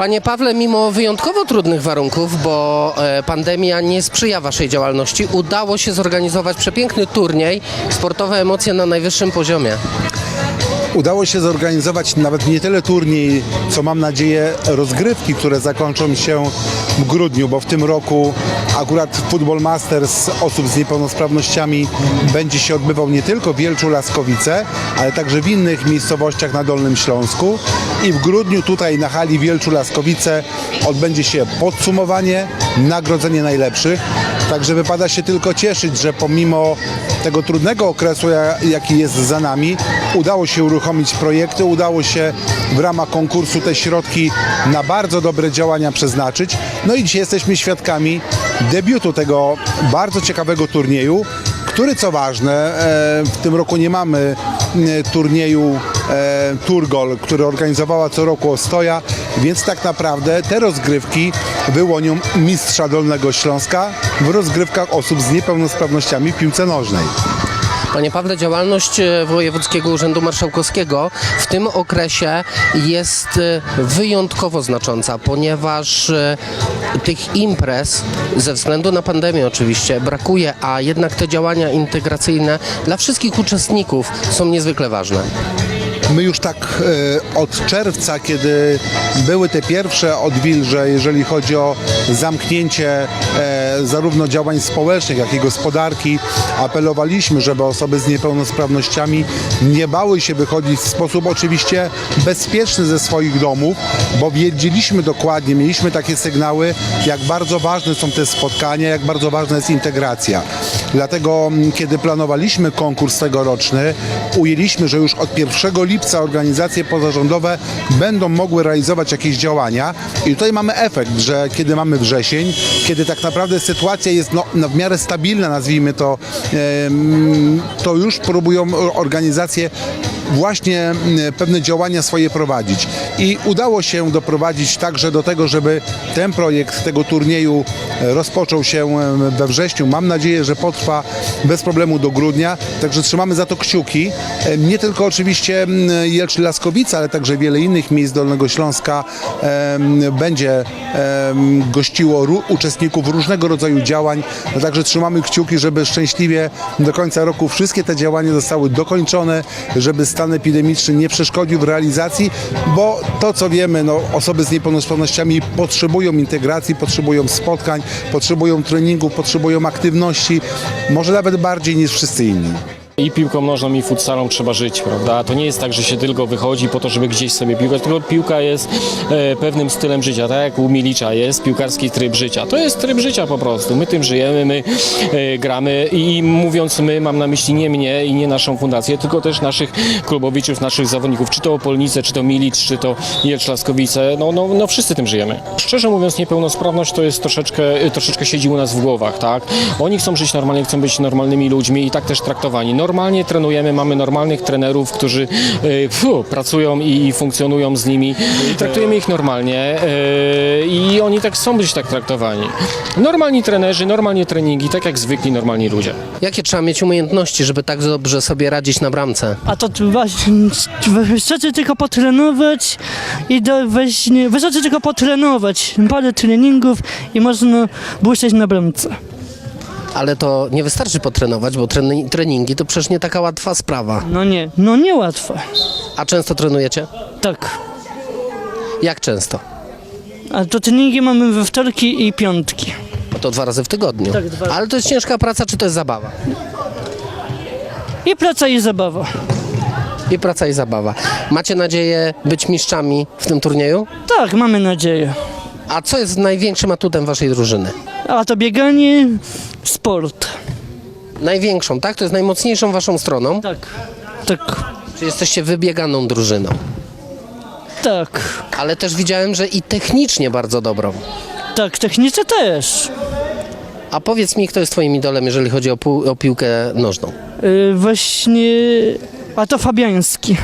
Panie Pawle, mimo wyjątkowo trudnych warunków, bo e, pandemia nie sprzyja Waszej działalności, udało się zorganizować przepiękny turniej, sportowe emocje na najwyższym poziomie. Udało się zorganizować nawet nie tyle turniej, co mam nadzieję rozgrywki, które zakończą się w grudniu, bo w tym roku akurat Football Masters osób z niepełnosprawnościami będzie się odbywał nie tylko w Wielczu Laskowice, ale także w innych miejscowościach na Dolnym Śląsku. I w grudniu tutaj na hali Wielczu Laskowice odbędzie się podsumowanie, nagrodzenie najlepszych. Także wypada się tylko cieszyć, że pomimo tego trudnego okresu, ja- jaki jest za nami, udało się uruchomić projekty, udało się w ramach konkursu te środki na bardzo dobre działania przeznaczyć. No i dzisiaj jesteśmy świadkami debiutu tego bardzo ciekawego turnieju, który co ważne, e, w tym roku nie mamy e, turnieju e, Turgol, który organizowała co roku Ostoja, więc tak naprawdę te rozgrywki wyłonią mistrza Dolnego Śląska w rozgrywkach osób z niepełnosprawnościami w piłce nożnej. Panie Pawle, działalność e, Wojewódzkiego Urzędu Marszałkowskiego w tym okresie jest e, wyjątkowo znacząca, ponieważ e, tych imprez, ze względu na pandemię oczywiście, brakuje, a jednak te działania integracyjne dla wszystkich uczestników są niezwykle ważne. My już tak e, od czerwca, kiedy były te pierwsze odwilże, jeżeli chodzi o zamknięcie e, zarówno działań społecznych, jak i gospodarki, apelowaliśmy, żeby osoby z niepełnosprawnościami nie bały się wychodzić w sposób oczywiście bezpieczny ze swoich domów, bo wiedzieliśmy dokładnie, mieliśmy takie sygnały, jak bardzo ważne są te spotkania, jak bardzo ważna jest integracja. Dlatego, kiedy planowaliśmy konkurs tegoroczny, ujęliśmy, że już od 1 lipca organizacje pozarządowe będą mogły realizować jakieś działania i tutaj mamy efekt, że kiedy mamy wrzesień, kiedy tak naprawdę sytuacja jest no, no, w miarę stabilna, nazwijmy to, to już próbują organizacje właśnie mm, pewne działania swoje prowadzić. I udało się doprowadzić także do tego, żeby ten projekt tego turnieju rozpoczął się e, we wrześniu. Mam nadzieję, że potrwa bez problemu do grudnia, także trzymamy za to kciuki. E, Nie tylko oczywiście Jelcz Laskowica, ale także wiele innych miejsc Dolnego Śląska będzie gościło uczestników różnego rodzaju działań. Także trzymamy kciuki, żeby szczęśliwie do końca roku wszystkie te działania zostały dokończone, żeby stan epidemiczny nie przeszkodził w realizacji, bo to co wiemy, no, osoby z niepełnosprawnościami potrzebują integracji, potrzebują spotkań, potrzebują treningu, potrzebują aktywności, może nawet bardziej niż wszyscy inni. I piłką nożną, i futsalą trzeba żyć, prawda? To nie jest tak, że się tylko wychodzi po to, żeby gdzieś sobie piłkę, tylko piłka jest e, pewnym stylem życia, tak jak u Milicza jest piłkarski tryb życia. To jest tryb życia po prostu. My tym żyjemy, my e, gramy i mówiąc my, mam na myśli nie mnie i nie naszą fundację, tylko też naszych klubowiczów, naszych zawodników, czy to Opolnice, czy to Milicz, czy to Jelcz Laskowice, no, no, no wszyscy tym żyjemy. Szczerze mówiąc, niepełnosprawność to jest troszeczkę, troszeczkę siedzi u nas w głowach, tak? Oni chcą żyć normalnie, chcą być normalnymi ludźmi i tak też traktowani. Normalnie trenujemy, mamy normalnych trenerów, którzy e, fu, pracują i, i funkcjonują z nimi i traktujemy ich normalnie e, i oni tak chcą być tak traktowani. Normalni trenerzy, normalnie treningi, tak jak zwykli normalni ludzie. Jakie trzeba mieć umiejętności, żeby tak dobrze sobie radzić na bramce? A to właśnie wystarczy tylko potrenować i do właśnie, wystarczy tylko potrenować. Parę treningów i można błyszczeć na bramce. Ale to nie wystarczy potrenować, bo treni- treningi to przecież nie taka łatwa sprawa. No nie, no niełatwe. A często trenujecie? Tak. Jak często? A to treningi mamy we wtorki i piątki. To dwa razy w tygodniu. Tak, dwa- Ale to jest ciężka praca, czy to jest zabawa? I praca i zabawa. I praca i zabawa. Macie nadzieję być mistrzami w tym turnieju? Tak, mamy nadzieję. A co jest największym atutem waszej drużyny? A to bieganie, sport. Największą, tak? To jest najmocniejszą waszą stroną? Tak. Tak. Czy jesteście wybieganą drużyną? Tak. Ale też widziałem, że i technicznie bardzo dobrą. Tak, technice też. A powiedz mi, kto jest twoim idolem, jeżeli chodzi o, pu- o piłkę nożną? Yy, właśnie... A to Fabiański.